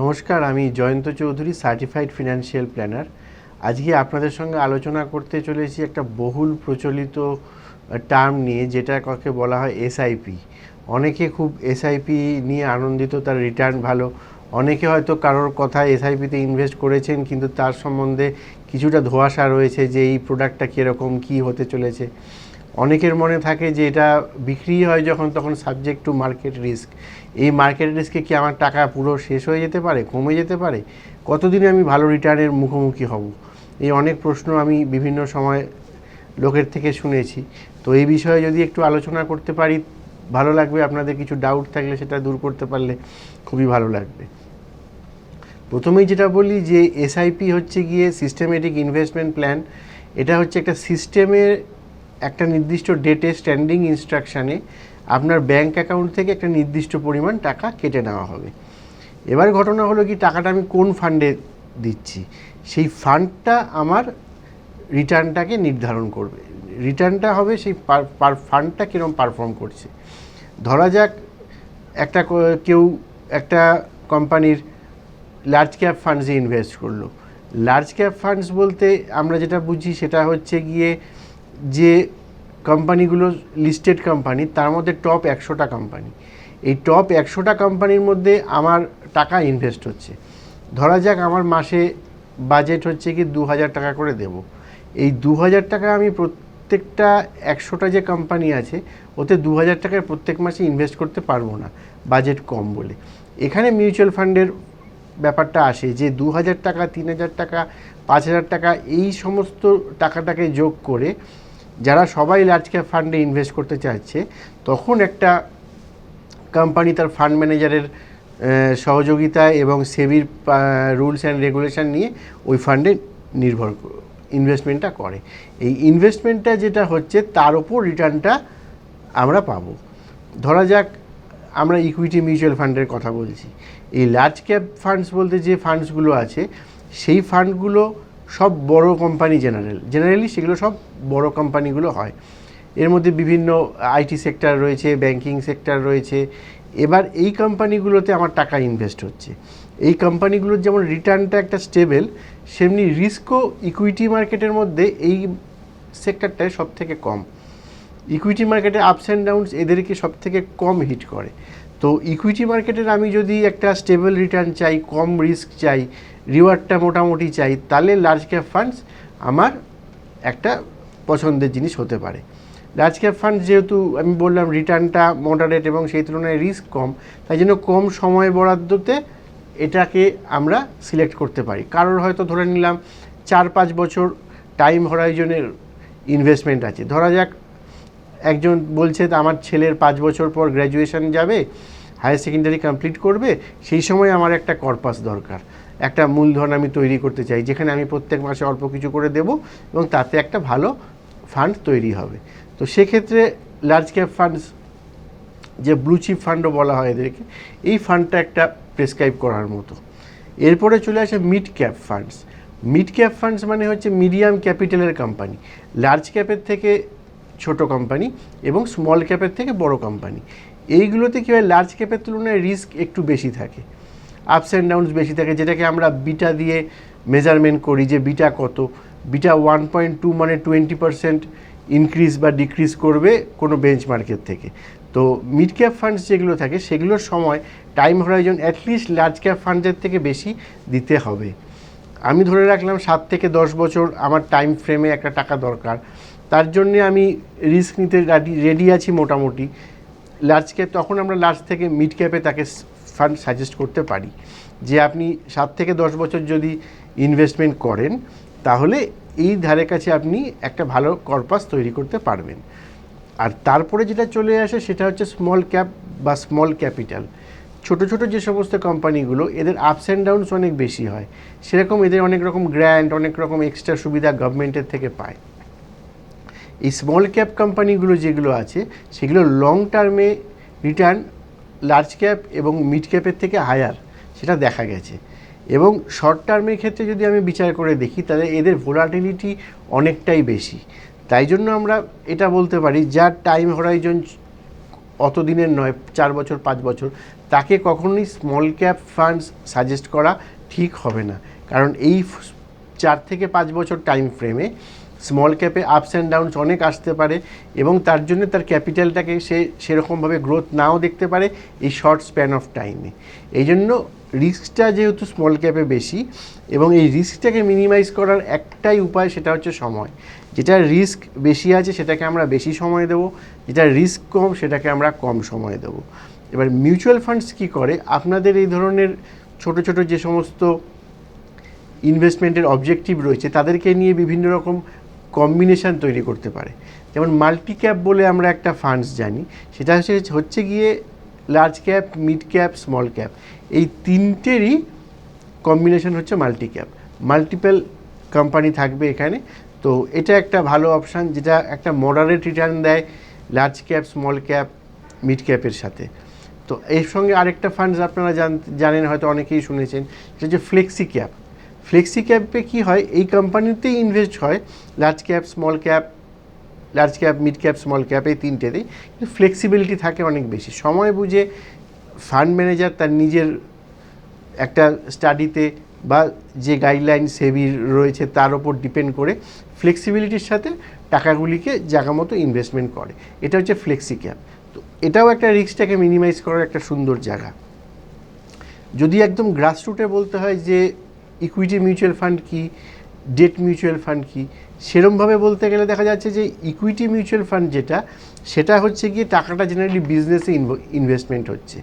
নমস্কার, আমি Jayanta Chowdhury certified financial planner আজকে আপনাদের সঙ্গে আলোচনা করতে চলেছি একটা বহুল প্রচলিত টার্ম নিয়ে, যেটা কাকে বলা হয় এসআইপি অনেকে খুব এসআইপি নিয়ে আনন্দিত, তার রিটার্ন ভালো। অনেকে হয়তো কারোর কথা এসআইপিতে ইনভেস্ট করেছেন, কিন্তু তার সম্বন্ধে কিছুটা ধোঁয়াশা রয়েছে যে এই প্রোডাক্টটা কীরকম, কী হতে চলেছে। অনেকের মনে থাকে যে এটা বিক্রি হয় যখন, তখন সাবজেক্ট টু মার্কেট রিস্ক এই মার্কেট রিস্কে কি আমার টাকা পুরো শেষ হয়ে যেতে পারে, কমে যেতে পারে? কতদিনে আমি ভালো রিটার্নের মুখোমুখি হব? এই অনেক প্রশ্ন আমি বিভিন্ন সময় লোকের থেকে শুনেছি। তো এই বিষয়ে যদি একটু আলোচনা করতে পারি, ভালো লাগবে। আপনাদের কিছু ডাউট থাকলে সেটা দূর করতে পারলে খুবই ভালো লাগবে। প্রথমেই যেটা বলি যে এসআইপি হচ্ছে গিয়ে সিস্টেমেটিক ইনভেস্টমেন্ট প্ল্যান এটা হচ্ছে একটা সিস্টেমের একটা নির্দিষ্ট ডেটে স্ট্যান্ডিং ইনস্ট্রাকশানে আপনার ব্যাংক অ্যাকাউন্ট থেকে একটা নির্দিষ্ট পরিমাণ টাকা কেটে নেওয়া হবে। এবার ঘটনা হলো কি, টাকাটা আমি কোন ফান্ডে দিচ্ছি? সেই ফান্ডটা আমার রিটার্নটাকে নির্ধারণ করবে। রিটার্নটা হবে সেই পার ফান্ডটা কীরকম পারফর্ম করছে। ধরা যাক, একটা কেউ একটা কোম্পানির লার্জ ক্যাপ ফান্ডসে ইনভেস্ট করল। লার্জ ক্যাপ ফান্ডস বলতে আমরা যেটা বুঝি সেটা হচ্ছে গিয়ে যে কোম্পানিগুলো লিস্টেড কোম্পানি তার মধ্যে টপ একশোটা কোম্পানি এই টপ একশোটা কোম্পানির মধ্যে আমার টাকা ইনভেস্ট হচ্ছে। ধরা যাক আমার মাসে বাজেট হচ্ছে কি দু হাজার টাকা করে দেব। এই দু হাজার টাকা আমি প্রত্যেকটা একশোটা যে কোম্পানি আছে, ওতে দু হাজার টাকায় প্রত্যেক মাসে ইনভেস্ট করতে পারব না বাজেট কম বলে। এখানে মিউচুয়াল ফান্ডের ব্যাপারটা আসে যে দু হাজার টাকা তিন হাজার টাকা পাঁচ হাজার টাকা, এই সমস্ত টাকাটাকে যোগ করে যারা সবাই লার্জ ক্যাপ ফান্ডে ইনভেস্ট করতে চাচ্ছে তখন একটা কোম্পানি তার ফান্ড ম্যানেজারের আহ, সহযোগিতায় এবং সেবির রুলস অ্যান্ড রেগুলেশন নিয়ে ওই ফান্ডে নির্ভর ইনভেস্টমেন্টটা করে। এই ইনভেস্টমেন্টটা যেটা হচ্ছে তার ওপর রিটার্নটা আমরা পাবো। ধরা যাক আমরা ইকুইটি মিউচুয়াল ফান্ডের কথা বলছি। এই লার্জ ক্যাপ ফান্ডস বলতে যে ফান্ডসগুলো আছে সেই ফান্ডগুলো সব বড় কোম্পানি জেনারেল। জেনারেলি সেগুলো সব বড় কোম্পানিগুলো হয়। এর মধ্যে বিভিন্ন আইটি সেক্টর রয়েছে, ব্যাংকিং সেক্টর রয়েছে। এবার এই কোম্পানিগুলোতে আমার টাকা ইনভেস্ট হচ্ছে। এই কোম্পানিগুলোর যেমন রিটার্নটা একটা স্টেবল সেমনি রিস্কও ইকুইটি মার্কেটের মধ্যে এই সেক্টরটায় সব থেকে কম। ইকুইটি মার্কেটে আপস অ্যান্ড ডাউনস এদেরকে সব থেকে কম হিট করে। তো ইকুইটি মার্কেটের আমি যদি একটা স্টেবল রিটার্ন চাই, কম রিস্ক চাই রিওয়ার্ডটা মোটামুটি চাই, তাহলে লার্জ ক্যাপ ফান্ডস আমার একটা পছন্দের জিনিস হতে পারে। লার্জ ক্যাপ ফান্ড যেহেতু আমি বললাম রিটার্নটা মডারেট এবং সেই তুলনায় রিস্ক কম, তাই জন্য কম সময় বরাদ্দতে এটাকে আমরা সিলেক্ট করতে পারি। কারোর হয়তো ধরে নিলাম চার পাঁচ বছর টাইম হরাইজনের ইনভেস্টমেন্ট আছে। ধরা যাক একজন বলছে আমার ছেলের পাঁচ বছর পর গ্র্যাজুয়েশন যাবে হায়ার সেকেন্ডারি কমপ্লিট করবে, সেই সময় আমার একটা কর্পাস দরকার। একটা মূলধন আমি তৈরি করতে চাই, যেখানে আমি প্রত্যেক মাসে অল্প কিছু করে দেব এবং তাতে একটা ভালো ফান্ড তৈরি হবে। তো সেক্ষেত্রে লার্জ ক্যাপ ফান্ডস যে ব্লু চিপ ফান্ডও বলা হয় এদেরকে, এই ফান্ডটা একটা প্রেসক্রাইব করার মতো। এরপরে চলে আসে mid cap funds mid cap funds মানে হচ্ছে মিডিয়াম ক্যাপিটালের কোম্পানি লার্জ ক্যাপের থেকে ছোট কোম্পানি এবং স্মল ক্যাপের থেকে বড় কোম্পানি এইগুলোতে কী হয় লার্জ ক্যাপের তুলনায় রিস্ক একটু বেশি থাকে। আপস অ্যান্ড ডাউনস বেশি থাকে, যেটাকে আমরা বিটা দিয়ে মেজারমেন্ট করি যে বিটা কত। বিটা ওয়ান পয়েন্ট টু মানে টোয়েন্টি পার্সেন্ট ইনক্রিজ বা ডিক্রিজ করবে কোনো বেঞ্চ মার্কেট থেকে। তো মিড ক্যাপ ফান্ডস যেগুলো থাকে, সেগুলোর সময় time horizon at least large cap ফান্ডের থেকে বেশি দিতে হবে। আমি ধরে রাখলাম সাত থেকে দশ বছর আমার টাইম ফ্রেমে একটা টাকা দরকার। তার জন্যে আমি রিস্ক নিতে রেডি রেডি আছি মোটামুটি। লার্জ ক্যাপ তখন আমরা লার্জ থেকে মিড ক্যাপে তাকে ফান্ড সাজেস্ট করতে পারি। যে আপনি সাত থেকে দশ বছর যদি ইনভেস্টমেন্ট করেন, তাহলে এই ধারে কাছে আপনি একটা ভালো কর্পাস তৈরি করতে পারবেন। আর তারপরে যেটা চলে আসে, সেটা হচ্ছে স্মল ক্যাপ বা স্মল ক্যাপিটাল ছোট ছোট যে সমস্ত কোম্পানিগুলো এদের আপস অ্যান্ড ডাউনস অনেক বেশি হয়। সেরকম এদের অনেক রকম গ্র্যান্ট অনেক রকম এক্সট্রা সুবিধা গভর্নমেন্টের থেকে পায়। এই স্মল ক্যাপ কোম্পানিগুলো যেগুলো আছে, সেগুলো লং টার্মে রিটার্ন লার্জ ক্যাপ এবং মিড ক্যাপের থেকে হায়ার সেটা দেখা গেছে। এবং শর্ট টার্মের ক্ষেত্রে যদি আমি বিচার করে দেখি, তাহলে এদের ভোলাটিলিটি অনেকটাই বেশি। তাই জন্য আমরা এটা বলতে পারি, যার টাইম হরাইজন অত দিনের নয়, চার বছর, পাঁচ বছর, তাকে কখনোই স্মল ক্যাপ ফান্ডস সাজেস্ট করা ঠিক হবে না। কারণ এই চার থেকে পাঁচ বছর টাইম ফ্রেমে স্মল ক্যাপে আপস অ্যান্ড ডাউনস অনেক আসতে পারে এবং তার জন্য তার ক্যাপিটালটাকে সে সেরকমভাবে গ্রোথ নাও দেখতে পারে এই শর্ট স্প্যান অফ টাইমে এই জন্য রিস্কটা যেহেতু স্মল ক্যাপে বেশি এবং এই রিস্কটাকে মিনিমাইজ করার একটাই উপায় সেটা হচ্ছে সময়। যেটা রিস্ক বেশি আছে সেটাকে আমরা বেশি সময় দেবো, যেটা রিস্ক কম সেটাকে আমরা কম সময় দেবো। এবার মিউচুয়াল ফান্ডস কী করে? আপনাদের এই ধরনের ছোট ছোট যে সমস্ত ইনভেস্টমেন্টের অবজেক্টিভ রয়েছে তাদেরকে নিয়ে বিভিন্ন রকম কম্বিনেশন তৈরি করতে পারে। যেমন মাল্টি ক্যাপ বলে আমরা একটা ফান্ডস জানি, সেটা হচ্ছে হচ্ছে গিয়ে large cap mid cap small cap এই তিনটেরই কম্বিনেশন হচ্ছে মাল্টি ক্যাপ মাল্টিপল কোম্পানি থাকবে এখানে। তো এটা একটা ভালো অপশান যেটা একটা মডারেট রিটার্ন দেয় large cap small cap mid ক্যাপের সাথে। তো এর সঙ্গে আরেকটা ফান্ডস আপনারা জান- জানেন, হয়তো অনেকেই শুনেছেন, সেটা হচ্ছে ফ্লেক্সি ক্যাপ ফ্লেক্সি ক্যাপে কী হয়? এই কোম্পানিতেই ইনভেস্ট হয়। Large cap small cap large cap mid cap small cap এই তিনটেতেই। কিন্তু ফ্লেক্সিবিলিটি থাকে অনেক বেশি। সময় বুঝে ফান্ড ম্যানেজার তার নিজের একটা স্টাডিতে বা যে গাইডলাইন সেবির রয়েছে তার ওপর ডিপেন্ড করে ফ্লেক্সিবিলিটির সাথে টাকাগুলিকে জায়গা মতো ইনভেস্টমেন্ট করে। এটা হচ্ছে ফ্লেক্সি ক্যাপ তো এটাও একটা রিস্কটাকে মিনিমাইজ করার একটা সুন্দর জায়গা। যদি একদম গ্রাসরুটে বলতে হয় যে ইকুইটি মিউচুয়াল ফান্ড কি ডেট মিউচুয়াল ফান্ড কি, সেরমভাবে বলতে গেলে দেখা যাচ্ছে যে ইকুইটি মিউচুয়াল ফান্ড যেটা, সেটা হচ্ছে গিয়ে টাকাটা জেনারেলি বিজনেসে ইনভেস্টমেন্ট হচ্ছে।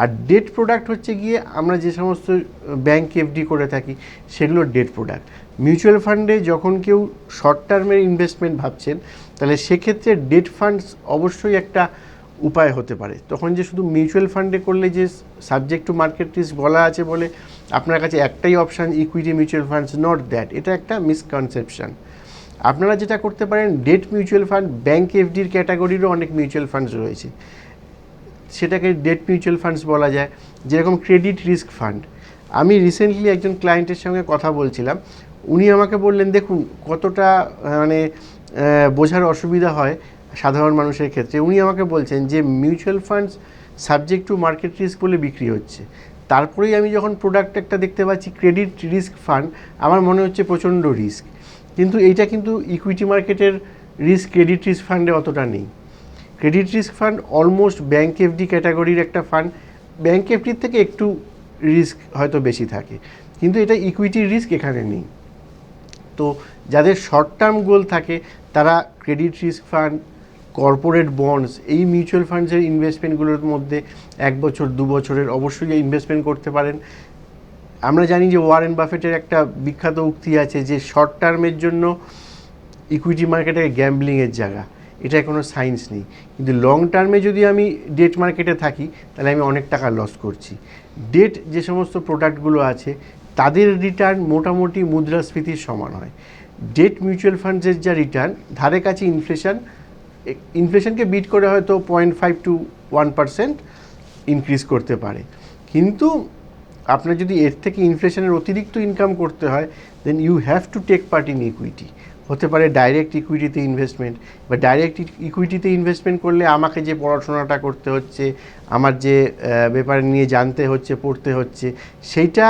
আর ডেট প্রোডাক্ট হচ্ছে গিয়ে আমরা যে সমস্ত ব্যাংক এফডি করে থাকি, সেগুলো ডেট প্রোডাক্ট মিউচুয়াল ফান্ডে যখন কেউ শর্ট টার্মের ইনভেস্টমেন্ট ভাবছেন, তাহলে সেক্ষেত্রে ডেট ফান্ডস অবশ্যই একটা উপায় হতে পারে। তখন যে শুধু মিউচুয়াল ফান্ডে করলে যে সাবজেক্ট টু মার্কেট রিস্ক বলা আছে বলে আপনার কাছে একটাই option equity mutual funds not that এটা একটা মিসকনসেপশন আপনারা যেটা করতে পারেন ডেট মিউচুয়াল ফান্ড ব্যাংক এফডির ক্যাটাগরিরও অনেক মিউচুয়াল ফান্ডস রয়েছে। সেটাকে ডেট মিউচুয়াল ফান্ডস বলা যায়। যেরকম ক্রেডিট রিস্ক ফান্ড আমি রিসেন্টলি একজন ক্লায়েন্টের সঙ্গে কথা বলছিলাম। উনি আমাকে বললেন, দেখুন, কতটা মানে বোঝার অসুবিধা হয় সাধারণ মানুষের ক্ষেত্রে। উনি আমাকে বলছেন যে mutual funds subject to market risk বলে বিক্রি হচ্ছে। তারপরেই আমি যখন প্রোডাক্ট একটা দেখতে পাচ্ছি ক্রেডিট রিস্ক ফান্ড আমার মনে হচ্ছে প্রচণ্ড রিস্ক কিন্তু এইটা কিন্তু ইকুইটি মার্কেটের রিস্ক ক্রেডিট রিস্ক ফান্ডে অতটা নেই। Credit risk fund almost bank FD ক্যাটাগরির একটা ফান্ড ব্যাঙ্ক এফডির থেকে একটু রিস্ক হয়তো বেশি থাকে। কিন্তু এটা ইকুইটির রিস্ক এখানে নেই। তো যাদের শর্ট টার্ম গোল থাকে, তারা credit risk fund corporate bonds এই মিউচুয়াল ফান্ডসের ইনভেস্টমেন্টগুলোর মধ্যে এক বছর, দু বছরের অবশ্যই ইনভেস্টমেন্ট করতে পারেন। আমরা জানি যে ওয়ারেন বাফেটের একটা বিখ্যাত উক্তি আছে যে শর্ট টার্মের জন্য ইকুইটি মার্কেটে গ্যাম্বলিংয়ের জায়গা। এটা কোনো সায়েন্স নেই। কিন্তু লং টার্মে যদি আমি ডেট মার্কেটে থাকি, তাহলে আমি অনেক টাকা লস করছি। ডেট যে সমস্ত প্রোডাক্টগুলো আছে, তাদের রিটার্ন মোটামুটি মুদ্রাস্ফীতির সমান হয়। ডেট মিউচুয়াল ফান্ডসের যা রিটার্ন ধারে কাছে ইনফ্লেশন ইনফ্লেশনকে বিট করে হয়তো point five to one percent increase করতে পারে। কিন্তু আপনার যদি এর থেকে ইনফ্লেশনের অতিরিক্ত ইনকাম করতে হয় then you have to take part in equity হতে পারে ডাইরেক্ট ইকুইটিতে ইনভেস্টমেন্ট বা ডাইরেক্ট ইকুইটিতে ইনভেস্টমেন্ট করলে আমাকে যে পড়াশোনাটা করতে হচ্ছে, আমার যে ব্যাপার নিয়ে জানতে হচ্ছে, পড়তে হচ্ছে, সেইটা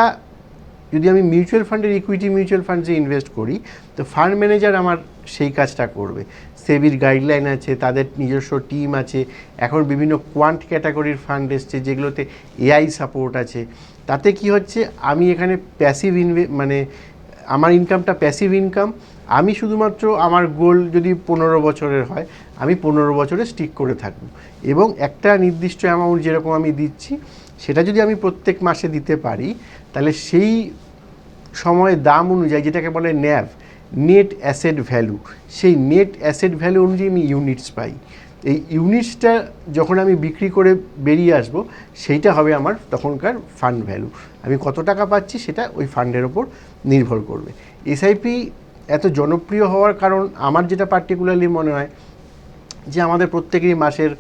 যদি আমি মিউচুয়াল ফান্ডের ইকুইটি মিউচুয়াল ফান্ডসে ইনভেস্ট করি, তো ফান্ড ম্যানেজার আমার সেই কাজটা করবে। সেবির গাইডলাইন আছে, তাদের নিজস্ব টিম আছে, এখন বিভিন্ন কোয়ান্ট ক্যাটাগরির ফান্ড এসছে যেগুলোতে এআই সাপোর্ট আছে। তাতে কি হচ্ছে, আমি এখানে প্যাসিভ ইনভে মানে আমার ইনকামটা প্যাসিভ ইনকাম আমি শুধুমাত্র আমার গোল যদি পনেরো বছরের হয়, আমি পনেরো বছরে স্টিক করে থাকব। এবং একটা নির্দিষ্ট অ্যামাউন্ট যেরকম আমি দিচ্ছি, সেটা যদি আমি প্রত্যেক মাসে দিতে পারি, তাহলে সেই সময় দাম অনুযায়ী, যেটাকে বলে ন্যাভ নেট অ্যাসেট ভ্যালু সেই নেট অ্যাসেট ভ্যালু অনুযায়ী আমি ইউনিটস পাই। এই ইউনিটসটা যখন আমি বিক্রি করে বেরিয়ে আসব, সেইটা হবে আমার তখনকার ফান্ড ভ্যালু আমি কত টাকা পাচ্ছি সেটা ওই ফান্ডের ওপর নির্ভর করবে। এসআইপি এত জনপ্রিয় হওয়ার কারণ আমার যেটা পার্টিকুলারলি মনে হয়, যে আমাদের প্রত্যেকেরই মাসের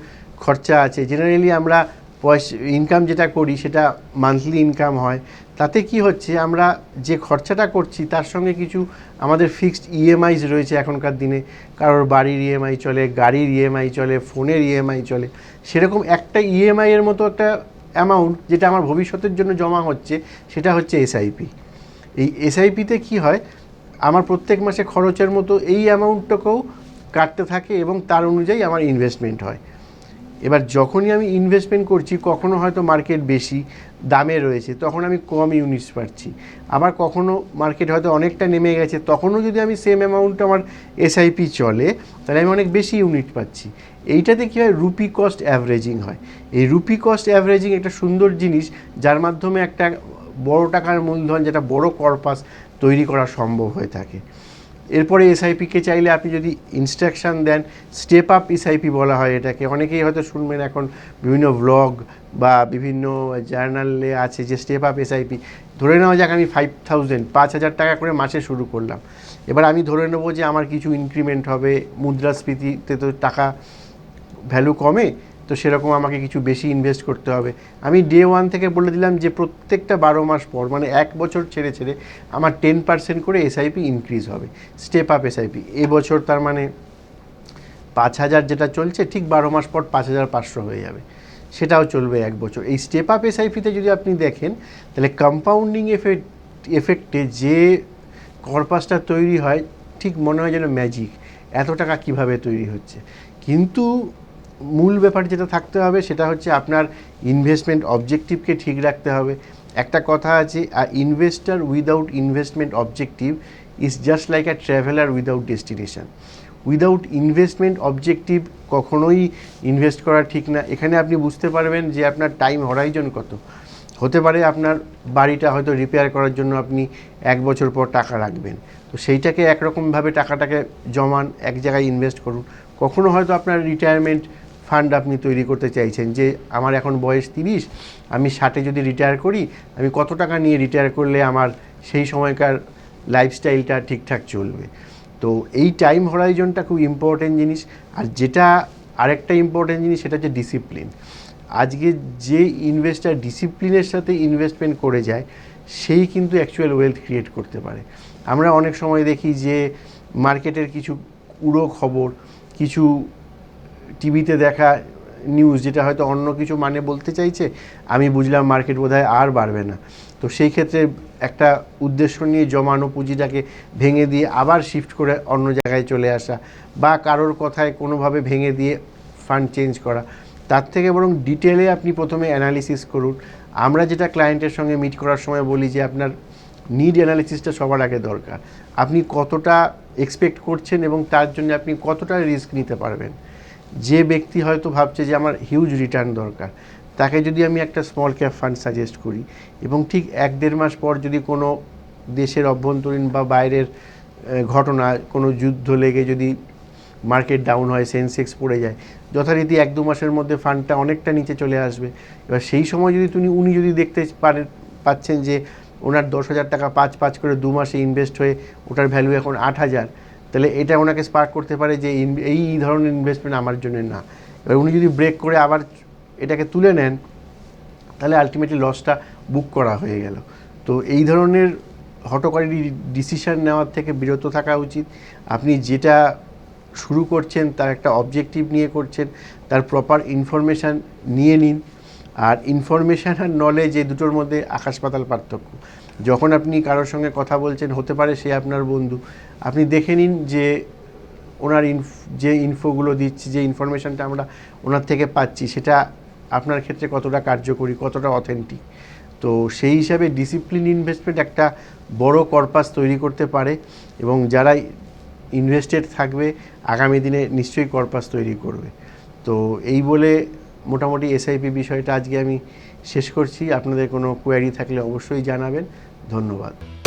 খরচা আছে। জেনারেলি আমরা পয়সা ইনকাম যেটা করি সেটা মান্থলি ইনকাম হয়। তাতে কি হচ্ছে, আমরা যে খরচাটা করছি তার সঙ্গে কিছু আমাদের ফিক্সড ইএমআইস রয়েছে এখনকার দিনে। কারোর বাড়ির ইএমআই চলে, গাড়ির ইএমআই চলে, ফোনের ইএমআই চলে। সেরকম একটা ইএমআই এর মতো একটা অ্যামাউন্ট যেটা আমার ভবিষ্যতের জন্য জমা হচ্ছে, সেটা হচ্ছে এসআইপি এই এসআইপিতে কি হয়, আমার প্রত্যেক মাসে খরচের মতো এই অ্যামাউন্টটাকেও কাটতে থাকে এবং তার অনুযায়ী আমার ইনভেস্টমেন্ট হয়। এবার যখনই আমি ইনভেস্টমেন্ট করছি, কখনো হয়তো মার্কেট বেশি, দামে রয়েছে, তখন আমি কম ইউনিটস পাচ্ছি। আবার কখনো মার্কেট হয়তো অনেকটা নেমে গেছে, তখনও যদি আমি সেম অ্যামাউন্ট আমার এসআইপি চলে, তাহলে আমি অনেক বেশি ইউনিট পাচ্ছি। এইটাতে কী হয়? রুপি কস্ট অ্যাভারেজিং হয়। এই রুপি কস্ট অ্যাভারেজিং একটা সুন্দর জিনিস, যার মাধ্যমে একটা বড় টাকার মূলধন, যেটা বড় কর্পাস তৈরি করা সম্ভব হয়ে থাকে। এরপরে এসআইপিকে চাইলে আপনি যদি ইনস্ট্রাকশান দেন স্টেপ আপ এসআইপি বলা হয় এটাকে। অনেকেই হয়তো শুনবেন এখন বিভিন্ন ব্লগ বা বিভিন্ন জার্নালে আছে যে স্টেপ আপ এসআইপি ধরে নেওয়া যাক আমি ফাইভ থাউজেন্ড পাঁচ হাজার টাকা করে মাসে শুরু করলাম। এবার আমি ধরে নেব যে আমার কিছু ইনক্রিমেন্ট হবে, মুদ্রাস্ফীতিতে তো টাকা ভ্যালু কমে তো সেরকম আমাকে কিছু বেশি ইনভেস্ট করতে হবে। আমি ডে ওয়ান থেকে বলে দিলাম যে প্রত্যেকটা বারো মাস পর মানে এক বছর ছেড়ে ছেড়ে আমার টেন পার্সেন্ট করে এসআইপি ইনক্রিজ হবে। স্টেপ আপ এসআইপি এবছর তার মানে পাঁচ হাজার যেটা চলছে, ঠিক বারো মাস পর পাঁচ হাজার পাঁচশো হয়ে যাবে। সেটাও চলবে এক বছর। এই স্টেপ আপ এসআইপিতে যদি আপনি দেখেন, তাহলে কম্পাউন্ডিং এফেক্ট এফেক্টে যে কর্পাসটা তৈরি হয়, ঠিক মনে হয় যেন ম্যাজিক এত টাকা কীভাবে তৈরি হচ্ছে? কিন্তু মূল ব্যাপার যেটা থাকতে হবে সেটা হচ্ছে আপনার ইনভেস্টমেন্ট অবজেক্টিভকে ঠিক রাখতে হবে। একটা কথা আছে investor without investment objective is just like a traveller without destination without investment objective কখনোই ইনভেস্ট করা ঠিক না। এখানে আপনি বুঝতে পারবেন যে আপনার টাইম হরাইজন কত। হতে পারে আপনার বাড়িটা হয়তো রিপেয়ার করার জন্য আপনি এক বছর পর টাকা রাখবেন। তো সেইটাকে একরকমভাবে টাকাটাকে জমান, এক জায়গায় ইনভেস্ট করুন। কখনো হয়তো আপনার রিটায়ারমেন্ট ফান্ড আপনি তৈরি করতে চাইছেন যে আমার এখন বয়স তিরিশ, আমি ষাটে যদি রিটায়ার করি, আমি কত টাকা নিয়ে রিটায়ার করলে আমার সেই সময়কার লাইফস্টাইলটা ঠিকঠাক চলবে? তো এই টাইম হরাইজনটা খুব ইম্পর্টেন্ট জিনিস। আর যেটা আরেকটা ইম্পর্টেন্ট জিনিস, সেটা হচ্ছে ডিসিপ্লিন আজকে যে ইনভেস্টার ডিসিপ্লিনের সাথে ইনভেস্টমেন্ট করে যায়, সেই কিন্তু অ্যাকচুয়াল ওয়েলথ ক্রিয়েট করতে পারে। আমরা অনেক সময় দেখি যে মার্কেটের কিছু উড়ো খবর, কিছু টিভিতে দেখা নিউজ যেটা হয়তো অন্য কিছু মানে বলতে চাইছে, আমি বুঝলাম মার্কেট বোধহয় আর বাড়বে না। তো সেই ক্ষেত্রে একটা উদ্দেশ্য নিয়ে জমানো পুঁজিটাকে ভেঙে দিয়ে আবার শিফট করে অন্য জায়গায় চলে আসা বা কারোর কথায় কোনোভাবে ভেঙে দিয়ে ফান্ড চেঞ্জ করা। তার থেকে বরং ডিটেলে আপনি প্রথমে অ্যানালিসিস করুন। আমরা যেটা ক্লায়েন্টের সঙ্গে মিট করার সময় বলি যে, আপনার নিড অ্যানালিসিসটা সবার আগে দরকার। আপনি কতটা এক্সপেক্ট করছেন এবং তার জন্য আপনি কতটা রিস্ক নিতে পারবেন? যে ব্যক্তি হয়তো ভাবছে যে আমার হিউজ রিটার্ন দরকার, তাকে যদি আমি একটা স্মল ক্যাপ ফান্ড সাজেস্ট করি এবং ঠিক এক দেড় মাস পর যদি কোনো দেশের অভ্যন্তরীণ বা বাইরের ঘটনা, কোনো যুদ্ধ লেগে যদি মার্কেট ডাউন হয় সেন্সেক্স পড়ে যায়, যথারীতি এক দু মাসের মধ্যে ফান্ডটা অনেকটা নিচে চলে আসবে। এবার সেই সময় যদি তুমি, উনি যদি দেখতে পারেন পাচ্ছেন যে ওনার দশ হাজার টাকা পাঁচ পাঁচ করে দু মাসে ইনভেস্ট হয়ে ওটার ভ্যালু এখন আট হাজার তাহলে এটা ওনাকে স্পার্ক করতে পারে যে এই ধরনের ইনভেস্টমেন্ট আমার জন্য না। এবার উনি যদি ব্রেক করে আবার এটাকে তুলে নেন, তাহলে আলটিমেটলি লসটা বুক করা হয়ে গেল। তো এই ধরনের হটকারী ডিসিশন নেওয়ার থেকে বিরত থাকা উচিত। আপনি যেটা শুরু করছেন, তার একটা অবজেক্টিভ নিয়ে করছেন, তার প্রপার ইনফরমেশান নিয়ে নিন। আর ইনফরমেশান আর নলেজ এই দুটোর মধ্যে আকাশ পাতাল পার্থক্য। যখন আপনি কারোর সঙ্গে কথা বলছেন, হতে পারে সে আপনার বন্ধু, আপনি দেখে নিন যে ওনার ইনফ যে ইনফোগুলো দিচ্ছি, যে ইনফরমেশানটা আমরা ওনার থেকে পাচ্ছি, সেটা আপনার ক্ষেত্রে কতটা কার্যকরী, কতটা অথেন্টিক তো সেই হিসাবে ডিসিপ্লিন ইনভেস্টমেন্ট একটা বড় কর্পাস তৈরি করতে পারে এবং যারা ইনভেস্টেড থাকবে, আগামী দিনে নিশ্চয়ই কর্পাস তৈরি করবে। তো এই বলে মোটামুটি এসআইপি বিষয়টা আজকে আমি শেষ করছি। আপনাদের কোনো কোয়ারি থাকলে অবশ্যই জানাবেন। ধন্যবাদ।